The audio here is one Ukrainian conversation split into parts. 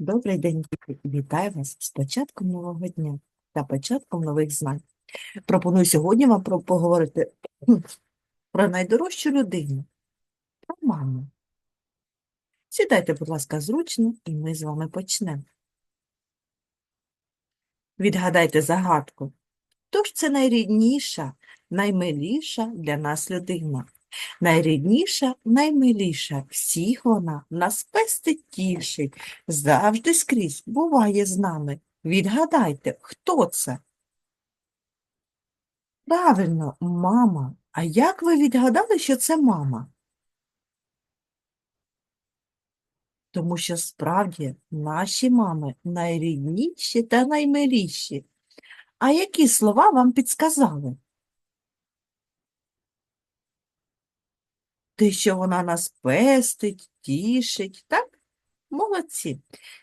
Добрий день! Вітаю вас з початком нового дня та початком нових знань. Пропоную сьогодні вам поговорити про найдорожчу людину, про маму. Сідайте, будь ласка, зручно, і ми з вами почнемо. Відгадайте загадку. Хто ж це найрідніша, наймиліша для нас людина? Найрідніша, наймиліша, всіх вона нас пестить завжди скрізь буває з нами. Відгадайте, хто це? Правильно, мама. А як ви відгадали, що це мама? Тому що справді наші мами найрідніші та наймиліші. А які слова вам підсказали? Те, що вона нас пестить, тішить, так? Молодці.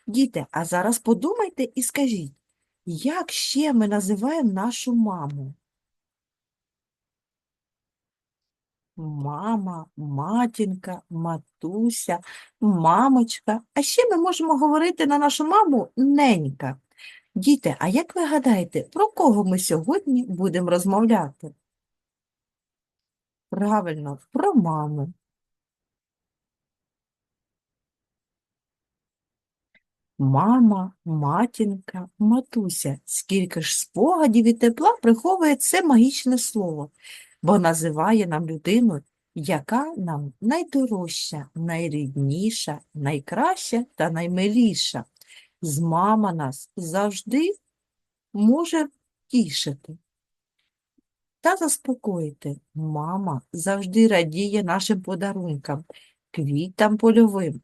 Діти, а зараз подумайте і скажіть, як ще ми називаємо нашу маму? Мама, матінка, матуся, мамочка. А ще ми можемо говорити на нашу маму ненька. Діти, а як ви гадаєте, про кого ми сьогодні будемо розмовляти? Правильно, про маму. Мама, матінка, матуся. Скільки ж спогадів і тепла приховує це магічне слово, бо називає нам людину, яка нам найдорожча, найрідніша, найкраща та наймиліша. З мама нас завжди може тішити та заспокоїти. Мама завжди радіє нашим подарункам, квітам польовим,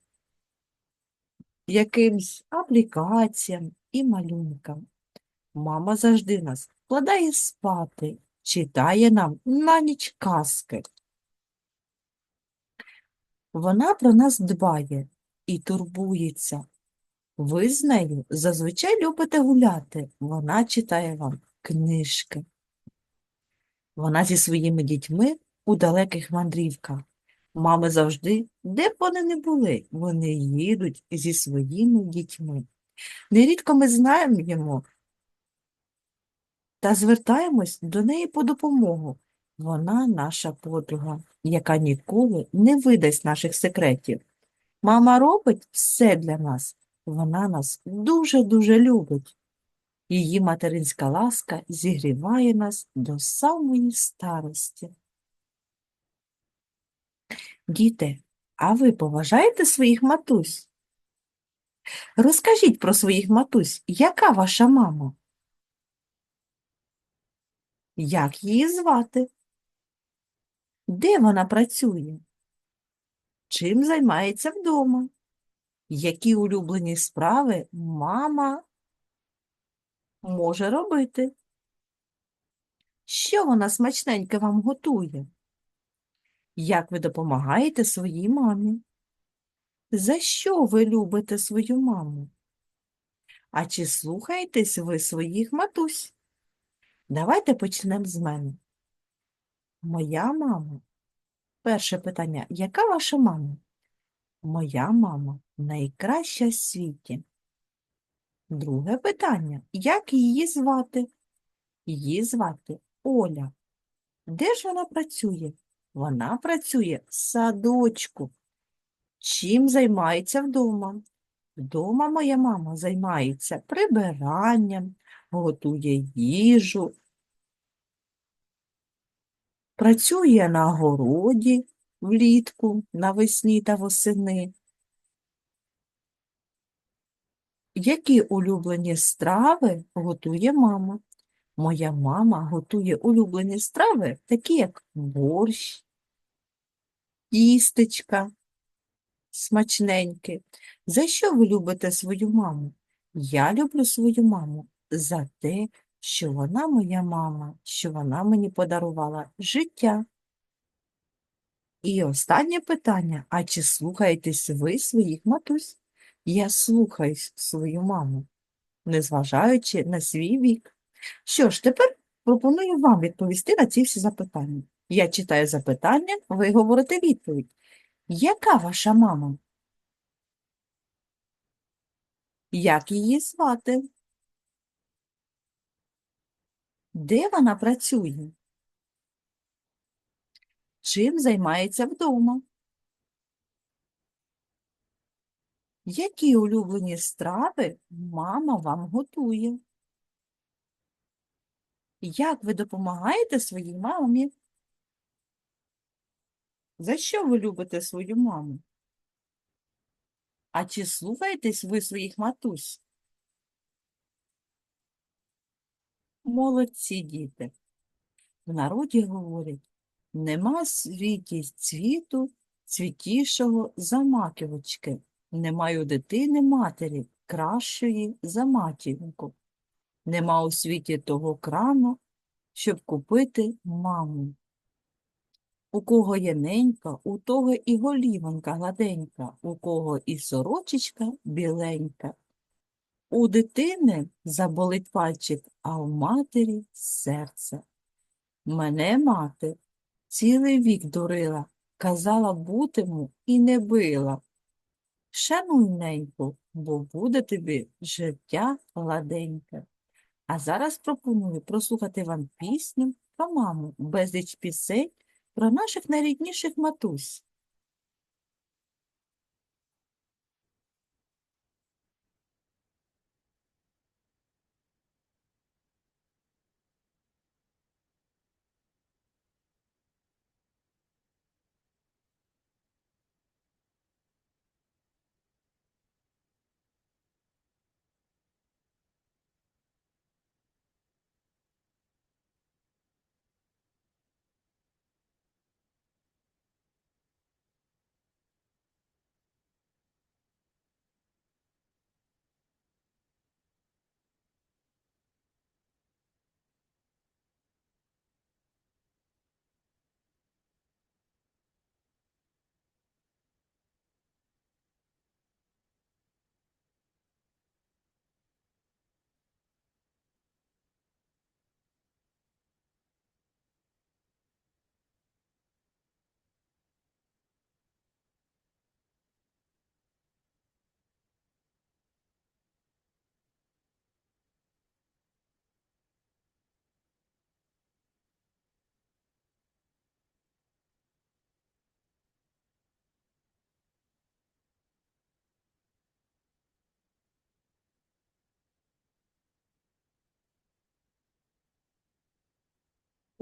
якимсь аплікаціям і малюнкам. Мама завжди нас вкладає спати, читає нам на ніч казки. Вона про нас дбає і турбується. Ви з нею зазвичай любите гуляти. Вона читає вам книжки. Вона зі своїми дітьми у далеких мандрівках. Мами завжди, де б вони не були, вони їдуть зі своїми дітьми. Нерідко ми знаємо та звертаємось до неї по допомогу. Вона наша подруга, яка ніколи не видасть наших секретів. Мама робить все для нас. Вона нас дуже-дуже любить. Її материнська ласка зігріває нас до самої старості. Діти, а ви поважаєте своїх матусь? Розкажіть про своїх матусь, яка ваша мама? Як її звати? Де вона працює? Чим займається вдома? Які улюблені справи мама може робити? Що вона смачненьке вам готує? Як ви допомагаєте своїй мамі? За що ви любите свою маму? А чи слухаєтесь ви своїх матусь? Давайте почнемо з мене. Моя мама. Перше питання. Яка ваша мама? Моя мама найкраща в світі. Друге питання. Як її звати? Її звати Оля. Де ж вона працює? Вона працює в садочку. Чим займається вдома? Вдома моя мама займається прибиранням, готує їжу, працює на городі влітку, навесні та восени. Які улюблені страви готує мама? Моя мама готує улюблені страви, такі як борщ, тістечка, смачненькі. За що ви любите свою маму? Я люблю свою маму за те, що вона моя мама, що вона мені подарувала життя. І останнє питання: а чи слухаєтесь ви своїх матусь? Я слухаюсь свою маму, незважаючи на свій вік. Що ж, тепер пропоную вам відповісти на ці всі запитання. Я читаю запитання, ви говорите відповідь. Яка ваша мама? Як її звати? Де вона працює? Чим займається вдома? Які улюблені страви мама вам готує? Як ви допомагаєте своїй мамі? За що ви любите свою маму? А чи слухаєтесь ви своїх матусь? Молодці діти. В народі говорять, нема світі цвіту цвітішого за маківочки, нема у дитини матері кращої за матінку. Нема у світі того крану, щоб купити маму. У кого є ненька, у того і голівонька гладенька, у кого і сорочечка біленька. У дитини заболить пальчик, а у матері серце. Мене мати цілий вік дурила, казала бутиму і не била. Шануй неньку, бо буде тобі життя гладеньке. А зараз пропоную прослухати вам пісню про маму, безліч пісень про наших найрідніших матусь.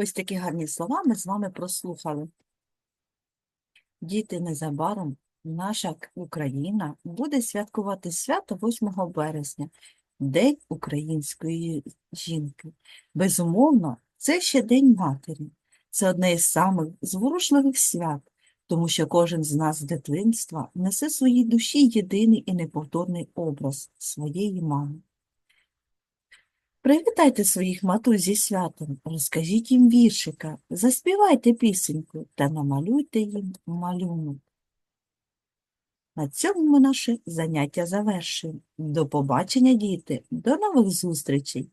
Ось такі гарні слова ми з вами прослухали. Діти, незабаром наша Україна буде святкувати свято 8 березня, День української жінки. Безумовно, це ще День матері. Це одне із самих зворушливих свят, тому що кожен з нас з дитинства несе своїй душі єдиний і неповторний образ своєї мами. Привітайте своїх матусь зі святом, розкажіть їм віршика, заспівайте пісеньку та намалюйте їм малюнок. На цьому ми наше заняття завершуємо. До побачення, діти, до нових зустрічей!